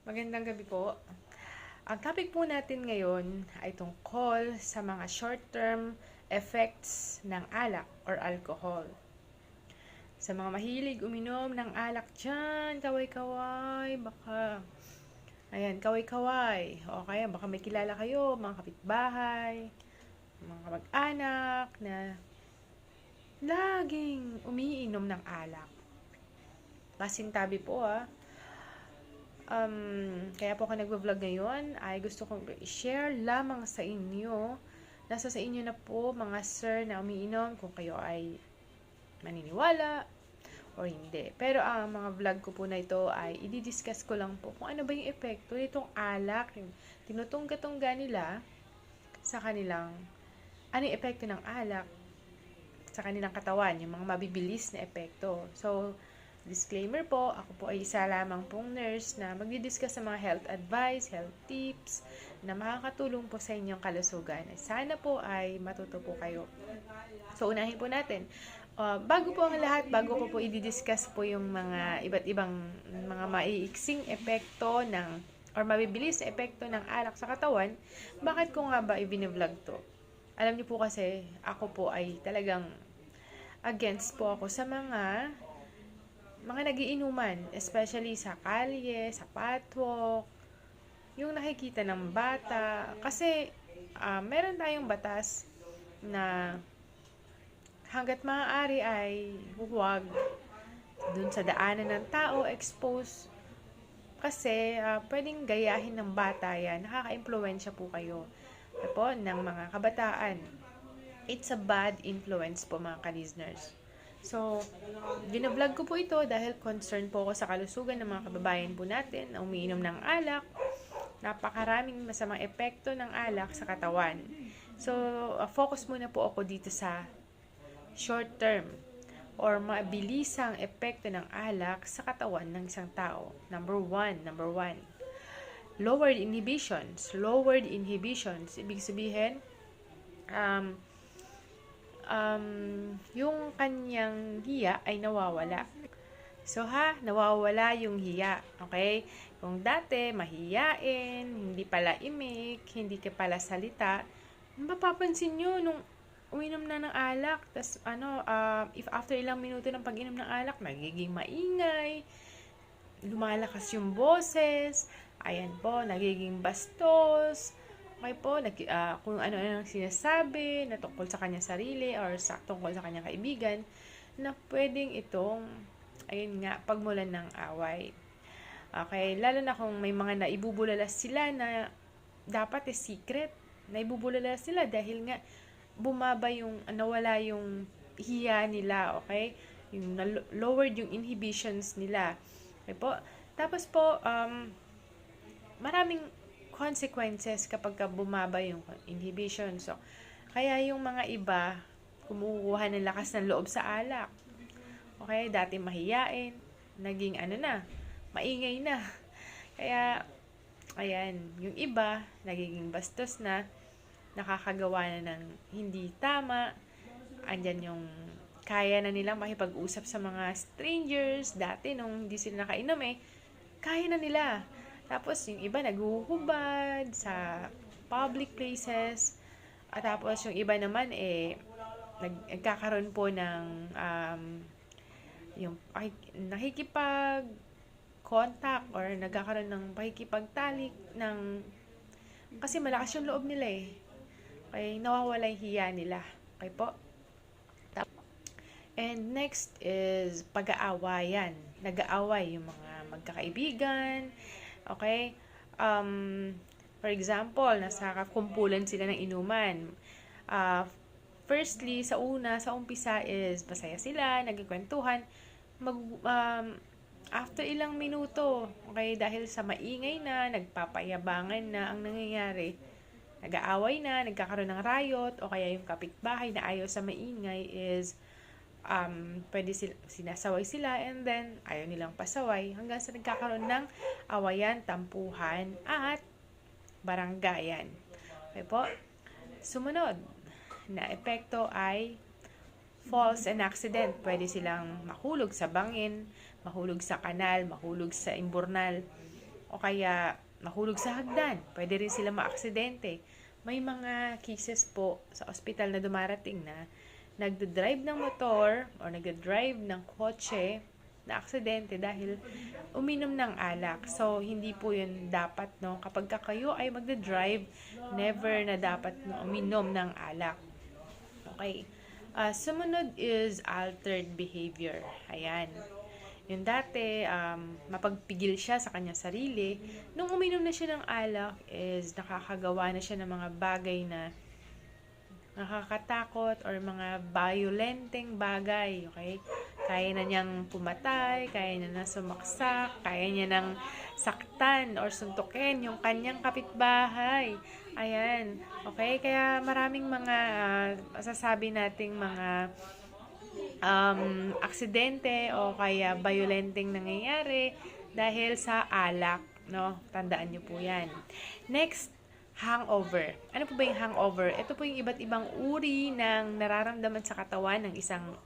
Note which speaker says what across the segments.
Speaker 1: Magandang gabi po. Ang topic po natin ngayon ay tungkol sa mga short-term effects ng alak or alcohol. Sa mga mahilig uminom ng alak dyan, kaway-kaway, baka, ayan, kaway-kaway. O kaya baka may kilala kayo, mga kapitbahay, mga kamag-anak na laging umiinom ng alak. Pasintabi po ah. Um, kaya po ako nagvo-vlog ngayon ay gusto kong i-share lamang sa inyo. Nasa sa inyo na po mga sir na umiinom kung kayo ay maniniwala or hindi. Pero ang mga vlog ko po na ito ay i-discuss ko lang po kung ano ba yung epekto nitong alak, yung tinutungga-tungga nila sa kanilang, ano yung epekto ng alak sa kanilang katawan, yung mga mabibilis na epekto. So, Disclaimer po, ako po ay isa lamang pong nurse na magdi-discuss sa mga health advice, health tips na makakatulong po sa inyong kalusugan. Sana po ay matuto po kayo. So, unahin po natin. Uh, bago po ang lahat, bago ko po i-discuss po yung mga iba't ibang mga maiiksing epekto ng or mabibilis na epekto ng alak sa katawan, bakit ko nga ba i-vlog to? Alam niyo po kasi, ako po ay talagang against po ako sa mga mga nagiinuman, especially sa kalye, sa patwalk, yung nakikita ng bata. Kasi, uh, meron tayong batas na hanggat maaari ay huwag dun sa daanan ng tao, expose. Kasi, uh, pwedeng gayahin ng bata yan. Nakaka-impluensya po kayo po, ng mga kabataan. It's a bad influence po mga ka-listeners. So, binablog ko po ito dahil concerned po ako sa kalusugan ng mga kababayan po natin na umiinom ng alak. Napakaraming masamang epekto ng alak sa katawan. So, uh, focus muna po ako dito sa short term or mabilisang epekto ng alak sa katawan ng isang tao. Number one, number one. Lowered inhibitions. Lowered inhibitions. Ibig sabihin, um, um, yung kanyang hiya ay nawawala. So ha, nawawala yung hiya. Okay? Kung dati mahiyain, hindi pala imik, hindi ka pala salita, mapapansin nyo nung uminom na ng alak, tas ano, uh, if after ilang minuto ng pag-inom ng alak, nagiging maingay, lumalakas yung boses, ayan po, nagiging bastos, Okay po, nag, uh, kung ano-ano ang sinasabi na tungkol sa kanyang sarili or sa, tungkol sa kanyang kaibigan na pwedeng itong, ayun nga, pagmulan ng away. Okay, lalo na kung may mga naibubulalas sila na dapat is secret. Naibubulalas sila dahil nga bumaba yung, nawala yung hiya nila, okay? Yung lowered yung inhibitions nila. Okay po? Tapos po, um, maraming consequences kapag ka bumaba yung inhibition. So, kaya yung mga iba, kumukuha ng lakas ng loob sa alak. Okay, dati mahiyain, naging ano na, maingay na. Kaya, ayan, yung iba, nagiging bastos na, nakakagawa na ng hindi tama, andyan yung kaya na nilang makipag-usap sa mga strangers, dati nung hindi sila nakainom eh, kaya na nila. Tapos, yung iba naghuhubad sa public places. At tapos, yung iba naman, eh, nagkakaroon po ng um, yung nakikipag contact or nagkakaroon ng pakikipagtalik ng kasi malakas yung loob nila eh. Okay, nawawala yung hiya nila. Okay po? And next is pag-aawayan. Nag-aaway yung mga magkakaibigan, Okay? Um, for example, nasa kumpulan sila ng inuman. Uh, firstly, sa una, sa umpisa is masaya sila, nagkikwentuhan. Mag, um, after ilang minuto, okay, dahil sa maingay na, nagpapayabangan na ang nangyayari, nag-aaway na, nagkakaroon ng riot, o kaya yung kapitbahay na ayaw sa maingay is um, pwede sila, sinasaway sila and then ayaw nilang pasaway hanggang sa nagkakaroon ng awayan, tampuhan at baranggayan. Okay po? Sumunod na epekto ay false and accident. Pwede silang mahulog sa bangin, mahulog sa kanal, mahulog sa imburnal. o kaya mahulog sa hagdan. Pwede rin sila maaksidente. May mga cases po sa ospital na dumarating na nagda-drive ng motor o nagda-drive ng kotse na aksidente dahil uminom ng alak. So, hindi po yun dapat, no? Kapag ka kayo ay magda-drive, never na dapat no, uminom ng alak. Okay. Ah, sumunod is altered behavior. Ayan. Yung dati, um, mapagpigil siya sa kanyang sarili. Nung uminom na siya ng alak, is nakakagawa na siya ng mga bagay na nakakatakot or mga violenteng bagay, okay? Kaya na niyang pumatay, kaya niya na sumaksak, kaya niya nang saktan or suntukin yung kanyang kapitbahay. Ayan, okay? Kaya maraming mga ah, masasabi nating mga um, aksidente o kaya violenteng nangyayari dahil sa alak, no? Tandaan niyo po 'yan. Next, hangover. Ano po ba yung hangover? Ito po yung iba't ibang uri ng nararamdaman sa katawan ng isang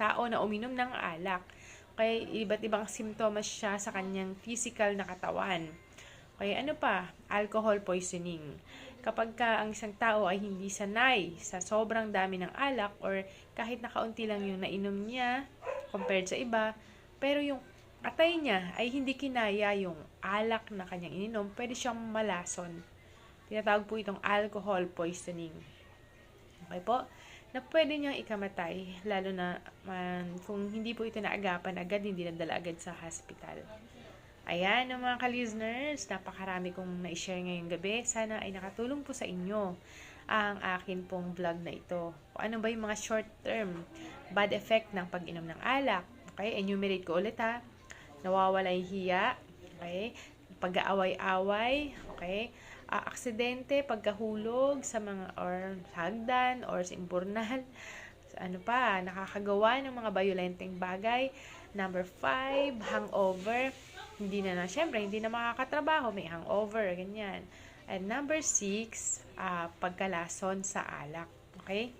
Speaker 1: tao na uminom ng alak. Kaya iba't ibang simptomas siya sa kanyang physical na katawan. Kaya ano pa? Alcohol poisoning. Kapag ka ang isang tao ay hindi sanay sa sobrang dami ng alak or kahit nakaunti lang yung nainom niya compared sa iba, pero yung atay niya ay hindi kinaya yung alak na kanyang ininom, pwede siyang malason. Tinatawag po itong alcohol poisoning. Okay po? Na pwede niyang ikamatay, lalo na man, kung hindi po ito naagapan agad, hindi nadala agad sa hospital. Ayan, ang mga ka-listeners, napakarami kong na-share ngayong gabi. Sana ay nakatulong po sa inyo ang akin pong vlog na ito. Kung ano ba yung mga short-term bad effect ng pag-inom ng alak. Okay, enumerate ko ulit ha. Nawawala yung hiya. Okay, pag-aaway-away. Okay, uh, aksidente, pagkahulog sa mga or hagdan or sa imburnal. Ano pa, nakakagawa ng mga violenteng bagay. Number five, hangover. Hindi na na, syempre, hindi na makakatrabaho, may hangover, ganyan. And number six, uh, pagkalason sa alak. Okay?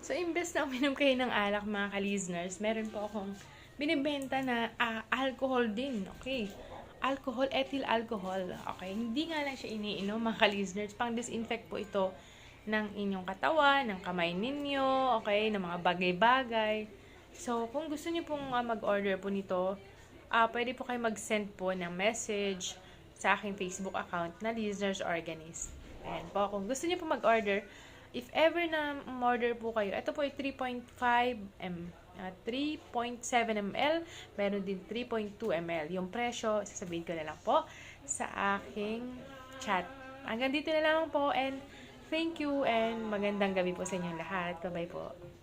Speaker 1: So, imbes na uminom kayo ng alak, mga ka-listeners, meron po akong binibenta na uh, alcohol din. Okay? Alcohol, ethyl alcohol. Okay, hindi nga lang siya iniinom mga ka-listeners. Pang disinfect po ito ng inyong katawan, ng kamay ninyo, okay, ng mga bagay-bagay. So, kung gusto niyo pong uh, mag-order po nito, uh, pwede po kayo mag-send po ng message sa aking Facebook account na Listeners Organist. Ayan po, kung gusto niyo po mag-order, if ever na order po kayo, ito po ay 3.5 m uh, 3.7 ml, meron din 3.2 ml. Yung presyo, sasabihin ko na lang po sa aking chat. Hanggang dito na lang po and thank you and magandang gabi po sa inyong lahat. Bye-bye po.